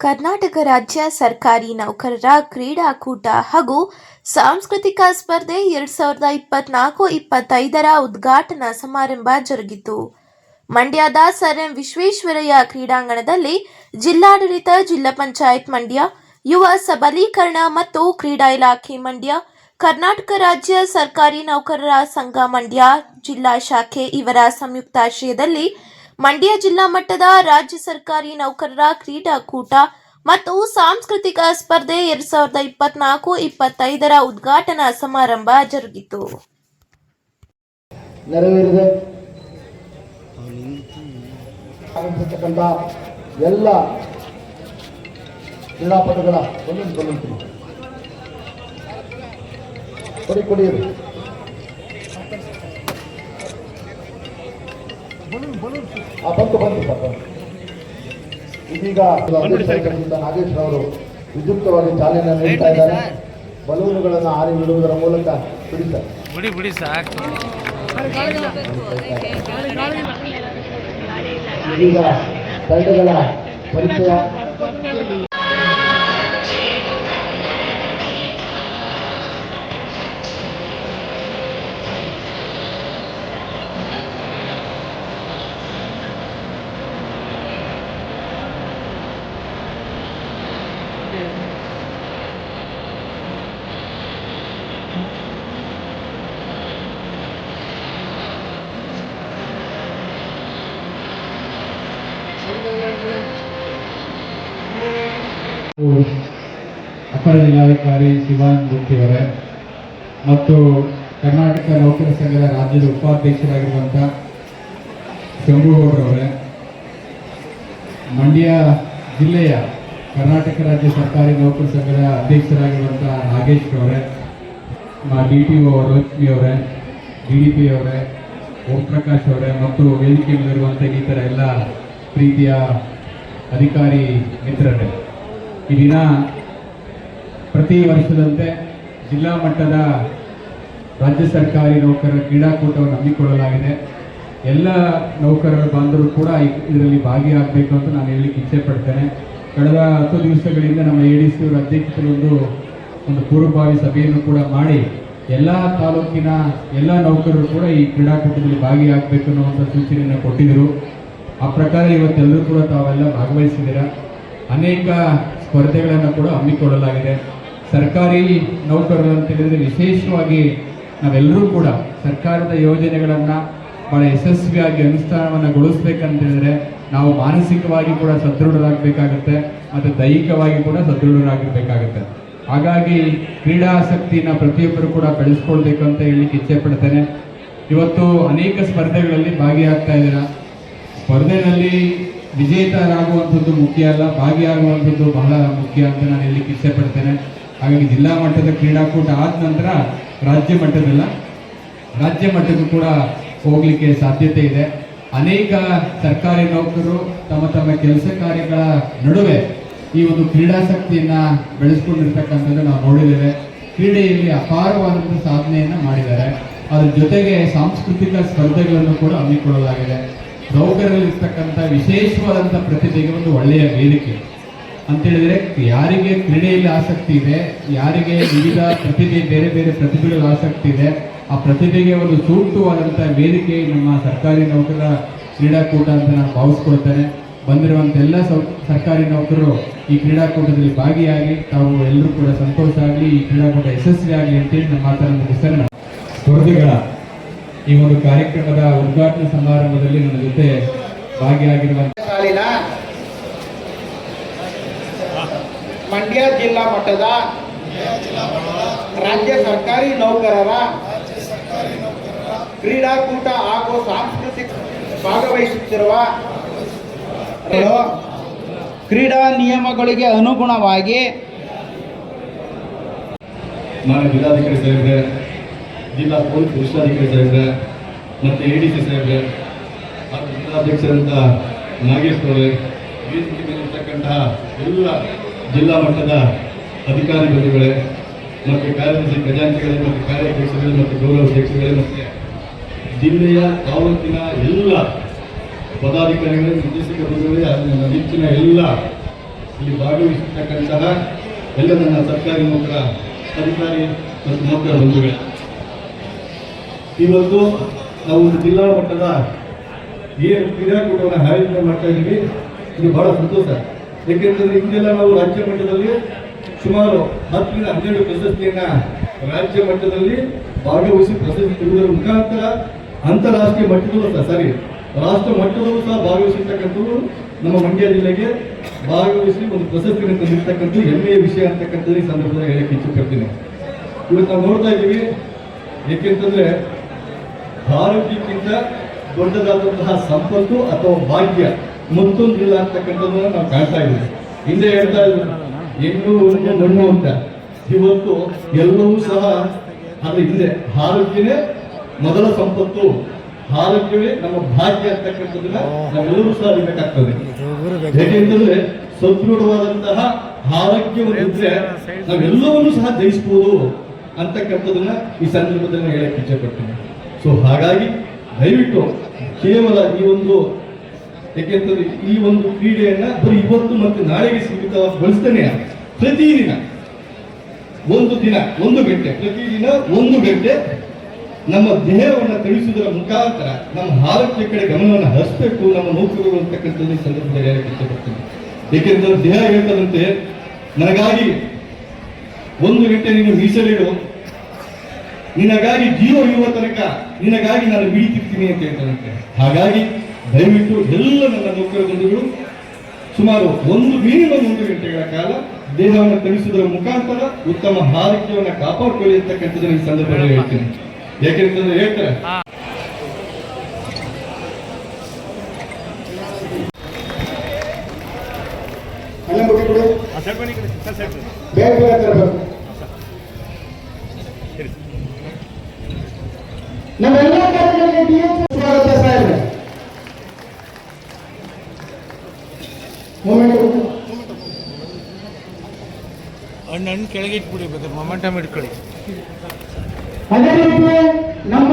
ಕರ್ನಾಟಕ ರಾಜ್ಯ ಸರ್ಕಾರಿ ನೌಕರರ ಕ್ರೀಡಾಕೂಟ ಹಾಗೂ ಸಾಂಸ್ಕೃತಿಕ ಸ್ಪರ್ಧೆ ಎರಡ್ ಸಾವಿರದ ಇಪ್ಪತ್ನಾಲ್ಕು ಇಪ್ಪತ್ತೈದರ ಉದ್ಘಾಟನಾ ಸಮಾರಂಭ ಜರುಗಿತು. ಮಂಡ್ಯದ ಸರ್ ಎಂ ವಿಶ್ವೇಶ್ವರಯ್ಯ ಕ್ರೀಡಾಂಗಣದಲ್ಲಿ ಜಿಲ್ಲಾಡಳಿತ, ಜಿಲ್ಲಾ ಪಂಚಾಯತ್ ಮಂಡ್ಯ, ಯುವ ಸಬಲೀಕರಣ ಮತ್ತು ಕ್ರೀಡಾ ಇಲಾಖೆ ಮಂಡ್ಯ, ಕರ್ನಾಟಕ ರಾಜ್ಯ ಸರ್ಕಾರಿ ನೌಕರರ ಸಂಘ ಮಂಡ್ಯ, ಜಿಲ್ಲಾ ಶಾಖೆ ಇವರ ಸಂಯುಕ್ತಾಶ್ರಯದಲ್ಲಿ ಮಂಡ್ಯ ಜಿಲ್ಲಾ ಮಟ್ಟದ ರಾಜ್ಯ ಸರ್ಕಾರಿ ನೌಕರರ ಕ್ರೀಡಾಕೂಟ ಮತ್ತು ಸಾಂಸ್ಕೃತಿಕ ಸ್ಪರ್ಧೆ ಎರಡ್ ಸಾವಿರದ ಇಪ್ಪತ್ನಾಲ್ಕು, ಇಪ್ಪತ್ತೈದರ ಉದ್ಘಾಟನಾ ಸಮಾರಂಭ ಜರುಗಿತು. ಎಲ್ಲ ಕ್ರೀಡಾಪಟುಗಳ ಕೊಡಿ. ಬಂತು ಬಂತು ಸರ್. ಇದೀಗ ನಾಗೇಶ್ ಅವರು ವಿದ್ಯುಕ್ತವಾಗಿ ಚಾಲನೆ ನೀಡ್ತಾ ಇದ್ದಾರೆ. ಬಲೂನುಗಳನ್ನು ಆರಿ ಬಿಡುವುದರ ಮೂಲಕ ಬಿಡಿ ಸರ್. ಬಿಡಿ ಬಿಡಿ ಸಾಕು ಇದೀಗ ತಂಡಗಳ ಪರಿಚಯ. ಅಪರ ಜಿಲ್ಲಾಧಿಕಾರಿ ಶಿವಾನ್ ಮೂರ್ತಿಯವರೇ ಮತ್ತು ಕರ್ನಾಟಕ ನೌಕರ ಸಂಘದ ರಾಜ್ಯದ ಉಪಾಧ್ಯಕ್ಷರಾಗಿರುವಂಥ ಶಂಭುಗೌಡರವರೇ, ಮಂಡ್ಯ ಜಿಲ್ಲೆಯ ಕರ್ನಾಟಕ ರಾಜ್ಯ ಸರ್ಕಾರಿ ನೌಕರ ಸಂಘದ ಅಧ್ಯಕ್ಷರಾಗಿರುವಂಥ ನಾಗೇಶ್ ಅವರೇ ಡಿ ಟಿ ಒ ರೋಶ್ನಿ ಅವರೇ, ಡಿ ಡಿ ಪಿ ಅವರೇ ಓಂ ಪ್ರಕಾಶ್ ಅವರೇ ಮತ್ತು ವೇದಿಕೆ ಮೇಲಿರುವಂಥ ಈ ಥರ ಎಲ್ಲ ಪ್ರೀತಿಯ ಅಧಿಕಾರಿ ಮಿತ್ರರೇ. ಈ ದಿನ ಪ್ರತಿ ವರ್ಷದಂತೆ ಜಿಲ್ಲಾ ಮಟ್ಟದ ರಾಜ್ಯ ಸರ್ಕಾರಿ ನೌಕರರ ಕ್ರೀಡಾಕೂಟವನ್ನು ಹಮ್ಮಿಕೊಳ್ಳಲಾಗಿದೆ. ಎಲ್ಲ ನೌಕರರ ಬಾಂಧವರು ಕೂಡ ಇದರಲ್ಲಿ ಭಾಗಿಯಾಗಬೇಕು ಅಂತ ನಾನು ಹೇಳಲಿಕ್ಕೆ ಇಚ್ಛೆ ಪಡ್ತೇನೆ. ಕಳೆದ ಹತ್ತು ದಿವಸಗಳಿಂದ ನಮ್ಮ ಎ ಡಿ ಸಿ ಅವರ ಅಧ್ಯಕ್ಷತೆಯಲ್ಲಿ ಒಂದು ಒಂದು ಪೂರ್ವಭಾವಿ ಸಭೆಯನ್ನು ಕೂಡ ಮಾಡಿ ಎಲ್ಲ ತಾಲೂಕಿನ ಎಲ್ಲ ನೌಕರರು ಕೂಡ ಈ ಕ್ರೀಡಾಕೂಟದಲ್ಲಿ ಭಾಗಿಯಾಗಬೇಕು ಅನ್ನುವಂಥ ಸೂಚನೆಯನ್ನು ಕೊಟ್ಟಿದ್ದರು. ಆ ಪ್ರಕಾರ ಇವತ್ತೆಲ್ಲರೂ ಕೂಡ ತಾವೆಲ್ಲ ಭಾಗವಹಿಸಿದ್ದೀರಾ? ಅನೇಕ ಸ್ಪರ್ಧೆಗಳನ್ನು ಕೂಡ ಹಮ್ಮಿಕೊಳ್ಳಲಾಗಿದೆ. ಸರ್ಕಾರಿ ನೌಕರರು ಅಂತ ಹೇಳಿದರೆ ವಿಶೇಷವಾಗಿ ನಾವೆಲ್ಲರೂ ಕೂಡ ಸರ್ಕಾರದ ಯೋಜನೆಗಳನ್ನು ಬಹಳ ಯಶಸ್ವಿಯಾಗಿ ಅನುಷ್ಠಾನವನ್ನು ಗೊಳಿಸ್ಬೇಕಂತ ಹೇಳಿದ್ರೆ ನಾವು ಮಾನಸಿಕವಾಗಿ ಕೂಡ ಸದೃಢರಾಗಬೇಕಾಗತ್ತೆ ಮತ್ತು ದೈಹಿಕವಾಗಿ ಕೂಡ ಸದೃಢರಾಗಿರಬೇಕಾಗತ್ತೆ. ಹಾಗಾಗಿ ಕ್ರೀಡಾಸಕ್ತಿನ ಪ್ರತಿಯೊಬ್ಬರು ಕೂಡ ಬೆಳೆಸ್ಕೊಳ್ಬೇಕು ಅಂತ ಹೇಳಲಿಕ್ಕೆ ಇಚ್ಛೆ ಪಡ್ತೇನೆ. ಇವತ್ತು ಅನೇಕ ಸ್ಪರ್ಧೆಗಳಲ್ಲಿ ಭಾಗಿಯಾಗ್ತಾ ಇದ್ದೀರಾ? ಸ್ಪರ್ಧೆಯಲ್ಲಿ ವಿಜೇತರಾಗುವಂಥದ್ದು ಮುಖ್ಯ ಅಲ್ಲ, ಭಾಗಿಯಾಗುವಂಥದ್ದು ಬಹಳ ಮುಖ್ಯ ಅಂತ ನಾನು ಹೇಳಲಿಕ್ಕೆ ಇಚ್ಛೆ ಪಡ್ತೇನೆ. ಹಾಗಾಗಿ ಜಿಲ್ಲಾ ಮಟ್ಟದ ಕ್ರೀಡಾಕೂಟ ಆದ ನಂತರ ರಾಜ್ಯ ಮಟ್ಟದಲ್ಲ, ರಾಜ್ಯ ಮಟ್ಟಕ್ಕೂ ಕೂಡ ಹೋಗಲಿಕ್ಕೆ ಸಾಧ್ಯತೆ ಇದೆ. ಅನೇಕ ಸರ್ಕಾರಿ ನೌಕರರು ತಮ್ಮ ತಮ್ಮ ಕೆಲಸ ಕಾರ್ಯಗಳ ನಡುವೆ ಈ ಒಂದು ಕ್ರೀಡಾಸಕ್ತಿಯನ್ನು ಬೆಳೆಸ್ಕೊಂಡಿರ್ತಕ್ಕಂಥದ್ದು ನಾವು ನೋಡಿದ್ದೇವೆ. ಕ್ರೀಡೆಯಲ್ಲಿ ಅಪಾರವಾದಂಥ ಸಾಧನೆಯನ್ನ ಮಾಡಿದ್ದಾರೆ. ಅದ್ರ ಜೊತೆಗೆ ಸಾಂಸ್ಕೃತಿಕ ಸ್ಪರ್ಧೆಗಳನ್ನು ಕೂಡ ಹಮ್ಮಿಕೊಳ್ಳಲಾಗಿದೆ. ನೌಕರರಲ್ಲಿರ್ತಕ್ಕಂಥ ವಿಶೇಷವಾದಂಥ ಪ್ರತಿಭೆಗೆ ಒಂದು ಒಳ್ಳೆಯ ವೇದಿಕೆ. ಅಂತ ಹೇಳಿದ್ರೆ, ಯಾರಿಗೆ ಕ್ರೀಡೆಯಲ್ಲಿ ಆಸಕ್ತಿ ಇದೆ, ಯಾರಿಗೆ ವಿವಿಧ ಪ್ರತಿಭೆ, ಬೇರೆ ಬೇರೆ ಪ್ರತಿಭೆಗಳ ಆಸಕ್ತಿ ಇದೆ, ಆ ಪ್ರತಿಭೆಗೆ ಒಂದು ಸೂಕ್ತವಾದಂಥ ವೇದಿಕೆ ನಮ್ಮ ಸರ್ಕಾರಿ ನೌಕರರ ಕ್ರೀಡಾಕೂಟ ಅಂತ ನಾನು ಭಾವಿಸ್ಕೊಳ್ತೇನೆ. ಬಂದಿರುವಂಥ ಎಲ್ಲ ಸೌ, ಸರ್ಕಾರಿ ನೌಕರರು ಈ ಕ್ರೀಡಾಕೂಟದಲ್ಲಿ ಭಾಗಿಯಾಗಿ ತಾವು ಎಲ್ಲರೂ ಕೂಡ ಸಂತೋಷ ಆಗಲಿ, ಈ ಕ್ರೀಡಾಕೂಟ ಯಶಸ್ವಿ ಆಗಲಿ ಅಂತೇಳಿ ನಮ್ಮ ಮಾತನ್ನು ಮುಗಿಸ್ತೇನೆ ಸ್ಪರ್ಧಿಗಳ ಈ ಒಂದು ಕಾರ್ಯಕ್ರಮದ ಉದ್ಘಾಟನಾ ಸಮಾರಂಭದಲ್ಲಿ ನನ್ನ ಜೊತೆ ಭಾಗಿಯಾಗಿರುವಂಥ ಮಂಡ್ಯ ಜಿಲ್ಲಾ ಮಟ್ಟದ ರಾಜ್ಯ ಸರ್ಕಾರಿ ನೌಕರರ ಕ್ರೀಡಾಕೂಟ ಹಾಗೂ ಸಾಂಸ್ಕೃತಿಕ ಭಾಗವಹಿಸುತ್ತಿರುವ ಕ್ರೀಡಾ ನಿಯಮಗಳಿಗೆ ಅನುಗುಣವಾಗಿ ನಾನು ಜಿಲ್ಲಾಧಿಕಾರಿ ಸಾಹೇಬ್ರೆ, ಜಿಲ್ಲಾ ಪೊಲೀಸ್ ವರಿಷ್ಠಾಧಿಕಾರಿ ಸಾಹೇಬ್ರೆ, ಮತ್ತು ಎ ಡಿ ಸಿ ಸಾಹೇಬ್ರೆ, ಹಾಗೂ ಜಿಲ್ಲಾಧ್ಯಕ್ಷರಂತ ನಾಗೇಶ್ ಅವರೇ ವೇದಿಕೆ ಮೇಲಿರ್ತಕ್ಕಂತಹ ಎಲ್ಲ ಜಿಲ್ಲಾ ಮಟ್ಟದ ಅಧಿಕಾರಿ ಬಂಧುಗಳೇ ಮತ್ತು ಕಾರ್ಯದರ್ಶಿ ಖಜಾಂಚಿಗಳೇ ಮತ್ತು ಕಾರ್ಯಾಧ್ಯಕ್ಷಗಳೇ ಮತ್ತು ಗೌರವ ಅಧ್ಯಕ್ಷಗಳೇ ಮತ್ತು ಜಿಲ್ಲೆಯ ತಾಲೂಕಿನ ಎಲ್ಲ ಪದಾಧಿಕಾರಿಗಳೇ, ನಿರ್ದೇಶಕ ಬಂಧುಗಳೇ ನನ್ನ ನೆಚ್ಚಿನ ಎಲ್ಲ ಇಲ್ಲಿ ಭಾಗವಹಿಸಿರ್ತಕ್ಕಂತಹ ಎಲ್ಲ ನನ್ನ ಸರ್ಕಾರಿ ನೌಕರ, ಅಧಿಕಾರಿ ಮತ್ತು ನೌಕರ ಬಂಧುಗಳೇ. ಇವತ್ತು ನಾವು ಒಂದು ಜಿಲ್ಲಾ ಮಟ್ಟದ ಏನು ಕ್ರೀಡಾಕೂಟವನ್ನು ಆಯೋಜನೆ ಮಾಡ್ತಾ ಇದ್ದೀವಿ ಇದು ಬಹಳ ಸಂತೋಷ. ಯಾಕೆಂತಂದ್ರೆ ಹಿಂದೆಲ್ಲ ನಾವು ರಾಜ್ಯ ಮಟ್ಟದಲ್ಲಿ ಸುಮಾರು ಹತ್ತರಿಂದ ಹನ್ನೆರಡು ಪ್ರಶಸ್ತಿಯನ್ನ ರಾಜ್ಯ ಮಟ್ಟದಲ್ಲಿ ಭಾಗವಹಿಸಿ ಪ್ರಶಸ್ತಿ ಕೊಡುವುದರ ಮುಖಾಂತರ ಅಂತಾರಾಷ್ಟ್ರೀಯ ಮಟ್ಟದಲ್ಲೂ ಸಹ ಸರಿ ರಾಷ್ಟ್ರ ಮಟ್ಟದಲ್ಲೂ ಸಹ ಭಾಗವಹಿಸಿರ್ತಕ್ಕಂಥದ್ದು ನಮ್ಮ ಮಂಡ್ಯ ಜಿಲ್ಲೆಗೆ ಭಾಗವಹಿಸಿ ಒಂದು ಪ್ರಶಸ್ತಿಯನ್ನು ತಂದಿರ್ತಕ್ಕಂಥ ಹೆಮ್ಮೆಯ ವಿಷಯ ಅಂತಕ್ಕಂಥದ್ದು ಈ ಸಂದರ್ಭದಲ್ಲಿ ಹೇಳಕ್ಕೆ ಇಚ್ಛಪಡ್ತೀನಿ. ಇವತ್ತು ನಾವು ನೋಡ್ತಾ ಇದ್ದೀವಿ, ಏಕೆಂತಂದ್ರೆ ಆರೋಗ್ಯಕ್ಕಿಂತ ದೊಡ್ಡದಾದಂತಹ ಸಂಪತ್ತು ಅಥವಾ ಭಾಗ್ಯ ಮತ್ತೊಂದಿಲ್ಲ ಅಂತಕ್ಕಂಥದ್ದನ್ನ ನಾವು ಕಾಣ್ತಾ ಇದ್ದೀವಿ. ಹಿಂದೆ ಹೇಳ್ತಾ ಇದ್ರು, ಹೆಣ್ಣು ಮಣ್ಣು ಅಂತ. ಇವತ್ತು ಎಲ್ಲವೂ ಸಹ ಅದು ಹಿಂದೆ. ಆರೋಗ್ಯನೇ ಮೊದಲ ಸಂಪತ್ತು ಆರೋಗ್ಯವೇ ನಮ್ಮ ಭಾಗ್ಯ ಅಂತಕ್ಕಂಥದ್ದನ್ನ ನಾವೆಲ್ಲರೂ ಸಹ ಅರಿಬೇಕಾಗ್ತದೆ. ಹೇಗೆಂದ್ರೆ ಸದೃಢವಾದಂತಹ ಆರೋಗ್ಯವನ್ನು ಇದ್ರೆ ನಾವೆಲ್ಲವನ್ನೂ ಸಹ ಜಯಿಸಬಹುದು ಅಂತಕ್ಕಂಥದನ್ನ ಈ ಸಂದರ್ಭದಲ್ಲಿ ಹೇಳಕ್ಕೆ ಇಚ್ಛೆಪಡ್ತೀನಿ ಸೊ ಹಾಗಾಗಿ ದಯವಿಟ್ಟು ಕೇವಲ ಈ ಒಂದು ಯಾಕೆಂತಂದ್ರೆ ಈ ಒಂದು ಕ್ರೀಡೆಯನ್ನ ಬರೀ ಇವತ್ತು ಮತ್ತೆ ನಾಳೆಗೆ ಸೀಮಿತಗೊಳಿಸ್ತಾನೆ ಪ್ರತಿದಿನ. ಒಂದು ದಿನ, ಒಂದು ಗಂಟೆ. ಪ್ರತಿದಿನ ಒಂದು ಗಂಟೆ ನಮ್ಮ ದೇಹವನ್ನು ತಿಳಿಸುವುದರ ಮುಖಾಂತರ ನಮ್ಮ ಆರೋಗ್ಯ ಕಡೆ ಗಮನವನ್ನು ಹರಿಸಬೇಕು ನಮ್ಮ ನೌಕರರು ಅಂತಕ್ಕಂಥದ್ದು ಈ ಸಂದರ್ಭದಲ್ಲಿ ಹೇಳಕ್ಕೆ ಏಕೆಂದ್ರೆ ದೇಹ ಹೇಳ್ತದಂತೆ, ನನಗಾಗಿ ಒಂದು ಗಂಟೆ ನೀನು ಮೀಸಲಿಡು. ನಿನಗಾಗಿ ಜೀವ ಇರುವ ತನಕ, ನಿನಗಾಗಿ ನಾನು ಬೀಳ್ತಿರ್ತೀನಿ ಅಂತ ಹೇಳ್ತಾನಂತೆ ಹಾಗಾಗಿ ದಯವಿಟ್ಟು ಎಲ್ಲ ನನ್ನ ನೌಕರ ಬಂಧುಗಳು ಸುಮಾರು ಒಂದು ಮಿನಿಮಮ್ ಒಂದು ಗಂಟೆಗಳ ಕಾಲ ದೇಹವನ್ನು ತಣಿಸುವುದರ ಮುಖಾಂತರ ಉತ್ತಮ ಆರೋಗ್ಯವನ್ನು ಕಾಪಾಡಿಕೊಳ್ಳಿ ಅಂತಕ್ಕಂಥದ್ದನ್ನು ಈ ಸಂದರ್ಭದಲ್ಲಿ ಹೇಳ್ತೀನಿ. ಯಾಕೆಂತಂದ್ರೆ ಹೇಳ್ತಾರೆ ಬೇಗ ಬೇಗ ತರಬೇಕು. ಹಣ್ಣು ಹಣ್ಣು ಕೆಳಗೆ ಇಟ್ಬಿಡಿ ಬೇಕಾದ್ರೆ ಮೊಮೆಂಟಮ್ ಇಟ್ಕೊಳ್ಳಿ. ಅದೇ ರೀತಿ ನಮ್ಮ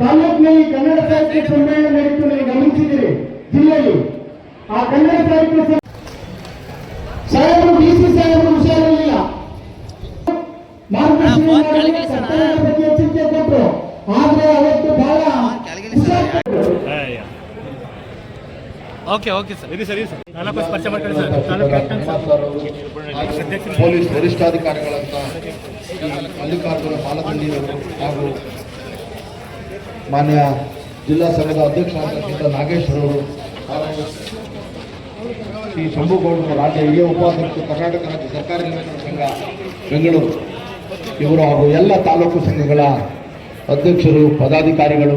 ತಾಲೂಕಿನಲ್ಲಿ ಕನ್ನಡ ಸಾಹಿತ್ಯ ಸಮ್ಮೇಳನ ನಡೀತು ನೀವು ಗಮನಿಸಿದ್ದೀರಿ. ಜಿಲ್ಲೆಯಲ್ಲಿ ಆ ಕನ್ನಡ ಸಾಹಿತ್ಯ ಸಾಹೇಬರು ಡಿ ಸಿ ಸಾಹೇಬರು ಹುಷಾರಿರಲಿಲ್ಲ. ಮಾರ್ಗದರ್ಶನ ಬಗ್ಗೆ ಎಚ್ಚರಿಕೆ ಕೊಟ್ಟರು ಆದ್ರೆ ಅವತ್ತು ಬಹಳ ಓಕೆ ಓಕೆ ಸರ್. ಇರಿ ಸರ್ ಇರಿ ಸರ್. ನಾಲ್ಕು ವರ್ಷ ಪರಿಚಯ ಮಾಡ್ಕೊಳ್ಳಿ ಸರ್. ತಾಲೂಕು ಕ್ಯಾಪ್ಟನ್ ಸರ್. ಪೊಲೀಸ್ ವರಿಷ್ಠಾಧಿಕಾರಿಗಳಂತ ಮಲ್ಲಿಕಾರ್ಜುನ ಮಾಲದಂಡಿಯವರು ಹಾಗೂ ಮಾನ್ಯ ಜಿಲ್ಲಾ ಸಂಘದ ಅಧ್ಯಕ್ಷರಾದಂಥ ನಾಗೇಶ್ವರವರು ಅವರು ಶ್ರೀ ಶಂಭುಗೌಡರು ರಾಜ್ಯ ಹಿರಿಯ ಉಪಾಧ್ಯಕ್ಷರು ಕರ್ನಾಟಕ ರಾಜ್ಯ ಸರ್ಕಾರಿ ನೌಕರರ ಸಂಘ ಬೆಂಗಳೂರು. ಇವರು ಹಾಗೂ ಎಲ್ಲ ತಾಲೂಕು ಸಂಘಗಳ ಅಧ್ಯಕ್ಷರು ಪದಾಧಿಕಾರಿಗಳು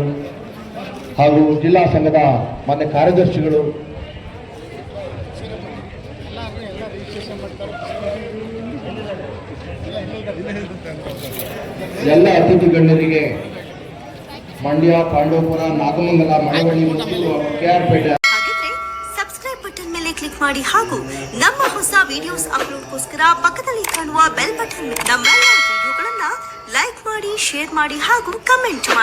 ಹಾಗೂ ಜಿಲ್ಲಾ ಸಂಘದ ಮಾನ್ಯ ಕಾರ್ಯದರ್ಶಿಗಳು. ಎಲ್ಲ ಅತಿಥಿ ಗಣ್ಯರಿಗೆ ಮಂಡ್ಯ ಪಾಂಡವಪುರ ನಾಗಮಂಗಲ, ಮಳವಳ್ಳಿ ಕೆಆರ್ಪೇಟೆ ಸಬ್ಸ್ಕ್ರೈಬ್ ಬಟನ್ ಮೇಲೆ ಕ್ಲಿಕ್ ಮಾಡಿ ಹಾಗೂ ನಮ್ಮ ಹೊಸ ವಿಡಿಯೋಸ್ ಅಪ್ಲೋಡ್ಗೋಸ್ಕರ ಪಕ್ಕದಲ್ಲಿ ಕಾಣುವ ಬೆಲ್ ಬಟನ್ ನಮ್ಮೆಲ್ಲ ವಿಡಿಯೋಗಳನ್ನ ಲೈಕ್ ಮಾಡಿ ಶೇರ್ ಮಾಡಿ ಹಾಗೂ ಕಮೆಂಟ್ ಮಾಡಿ.